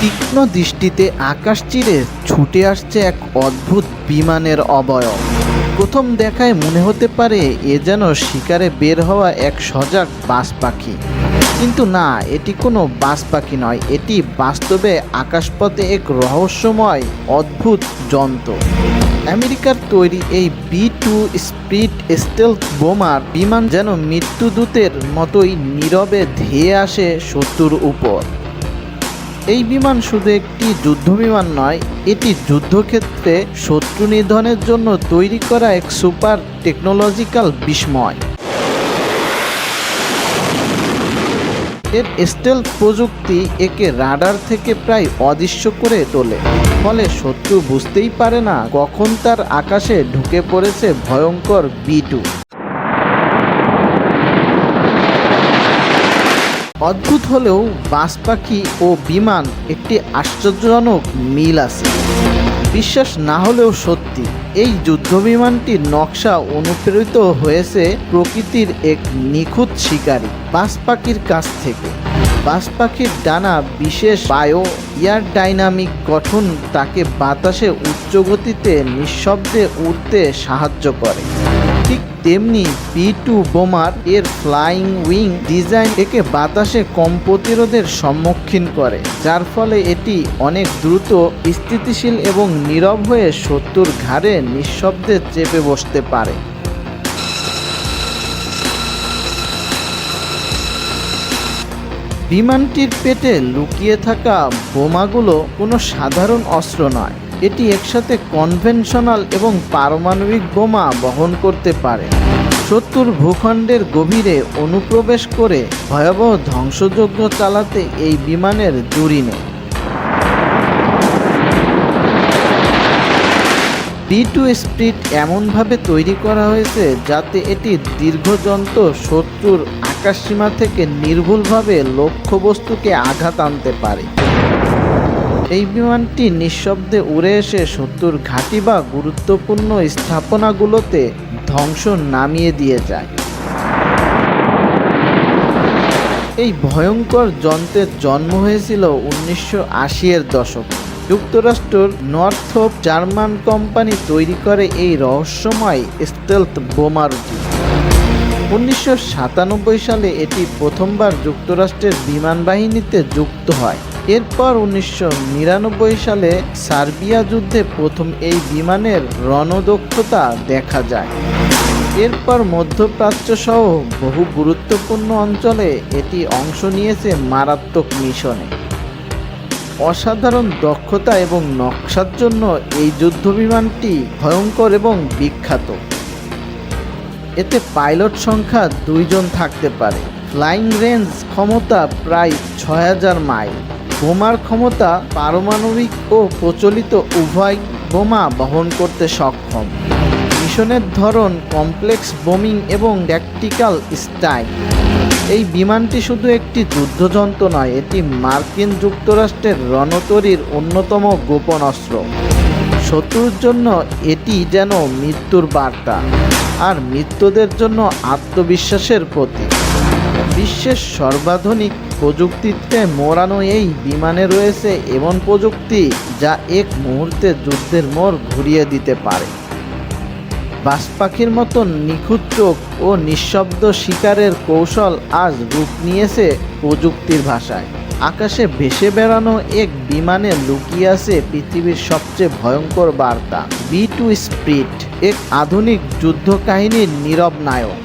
তীক্ষ্ণ দৃষ্টিতে আকাশ চিরে ছুটে আসছে এক অদ্ভুত বিমানের অবয়ব। প্রথম দেখায় মনে হতে পারে এ যেন শিকারে বের হওয়া এক সজাগ বাস পাখি। কিন্তু না, এটি কোনো বাস পাখি নয়, এটি বাস্তবে আকাশপথে এক রহস্যময়, অদ্ভুত যন্ত্র। আমেরিকার তৈরি এই বি টু স্পিড স্টেলথ বোমার বিমান যেন মৃত্যুদূতের মতোই নীরবে ধেয়ে আসে শত্রুর উপর। এই বিমান শুধু একটি যুদ্ধ বিমান নয়, এটি যুদ্ধক্ষেত্রে শত্রু নিধনের জন্য তৈরি করা এক সুপার টেকনোলজিক্যাল বিস্ময়। এর স্টেল প্রযুক্তি একে রাডার থেকে প্রায় অদৃশ্য করে তোলে, ফলে শত্রু বুঝতেই পারে না কখন তার আকাশে ঢুকে পড়েছে ভয়ঙ্কর বি টু। অদ্ভুত হলেও বাস পাখি ও বিমান একটি আশ্চর্যজনক মিল আছে। বিশ্বাস না হলেও সত্যি, এই যুদ্ধ বিমানটির নকশা অনুপ্রেরিত হয়েছে প্রকৃতির এক নিখুঁত শিকারী বাস পাখির কাছ থেকে। বাস পাখির ডানা বিশেষ বায়ো এয়ার ডাইনামিক গঠন তাকে বাতাসে উচ্চ গতিতে নিঃশব্দে উড়তে সাহায্য করে। ঠিক তেমনি পি টু বোমার এর ফ্লাইং উইং ডিজাইন একে বাতাসে কম প্রতিরোধের সম্মুখীন করে, যার ফলে এটি অনেক দ্রুত, স্থিতিশীল এবং নীরব হয়ে শত্রুর ঘাড়ে নিঃশব্দে চেপে বসতে পারে। বিমানটির পেটে লুকিয়ে থাকা বোমাগুলো কোনো সাধারণ অস্ত্র নয় এটি একসাথে কনভেনশনাল এবং পারমাণবিক বোমা বহন করতে পারে। শত্রুর ভূখণ্ডের গভীরে অনুপ্রবেশ করে ভয়াবহ ধ্বংসযজ্ঞ চালাতে এই বিমানের জুড়ি নেই। বি টু স্প্রিট এমনভাবে তৈরি করা হয়েছে যাতে এটি দীর্ঘযন্ত্র শত্রুর আকাশসীমা থেকে নির্ভুলভাবে লক্ষ্যবস্তুকে আঘাত আনতে পারে। এই বিমানটি নিঃশব্দে উড়ে এসে শত্রুর ঘাঁটি বা গুরুত্বপূর্ণ স্থাপনাগুলোতে ধ্বংস নামিয়ে দিয়ে যায়। এই ভয়ঙ্কর যন্ত্রের জন্ম হয়েছিল উনিশশো এর দশক। যুক্তরাষ্ট্রের নর্থপ জার্মান কোম্পানি তৈরি করে এই রহস্যময় স্টেলথ বোমারুটি। উনিশশো সাতানব্বই সালে এটি প্রথমবার যুক্তরাষ্ট্রের বিমান বাহিনীতে যুক্ত হয়। এরপর উনিশশো নিরানব্বই সালে সার্বিয়া যুদ্ধে প্রথম এই বিমানের রণদক্ষতা দেখা যায়। এরপর মধ্যপ্রাচ্য সহ বহু গুরুত্বপূর্ণ অঞ্চলে এটি অংশ নিয়েছে মারাত্মক মিশনে। অসাধারণ দক্ষতা এবং নকশার জন্য এই যুদ্ধ বিমানটি ভয়ঙ্কর এবং বিখ্যাত। এতে পাইলট সংখ্যা দুইজন থাকতে পারে। ফ্লাইং রেঞ্জ ক্ষমতা প্রায় ছয় হাজার মাইল। বোমার ক্ষমতা পারমাণবিক ও প্রচলিত উভয় বোমা বহন করতে সক্ষম। মিশনের ধরন কমপ্লেক্স বোমিং এবং ট্যাকটিক্যাল স্টাইল। এই বিমানটি শুধু একটি যুদ্ধযন্ত্র নয়, এটি মার্কিন যুক্তরাষ্ট্রের রণতরীর অন্যতম গোপন অস্ত্র। শত্রুর জন্য এটি যেন মৃত্যুর বার্তা আর মৃত্যুদের জন্য আত্মবিশ্বাসের প্রতীক। বিশ্বের সর্বাধুনিক প্রযুক্তিতে মোড়ানো এই বিমানে রয়েছে এমন প্রযুক্তি যা এক মুহূর্তে যুদ্ধের মোড় ঘুরিয়ে দিতে পারে। বাস পাখির মতন নিখুঁত চোখ ও নিঃশব্দ শিকারের কৌশল আজ রূপ নিয়েছে প্রযুক্তির ভাষায়। আকাশে ভেসে বেড়ানো এক বিমানে লুকিয়ে আছে পৃথিবীর সবচেয়ে ভয়ঙ্কর বার্তা, বি টু স্প্রিট এক আধুনিক যুদ্ধ কাহিনীর নীরব নায়ক।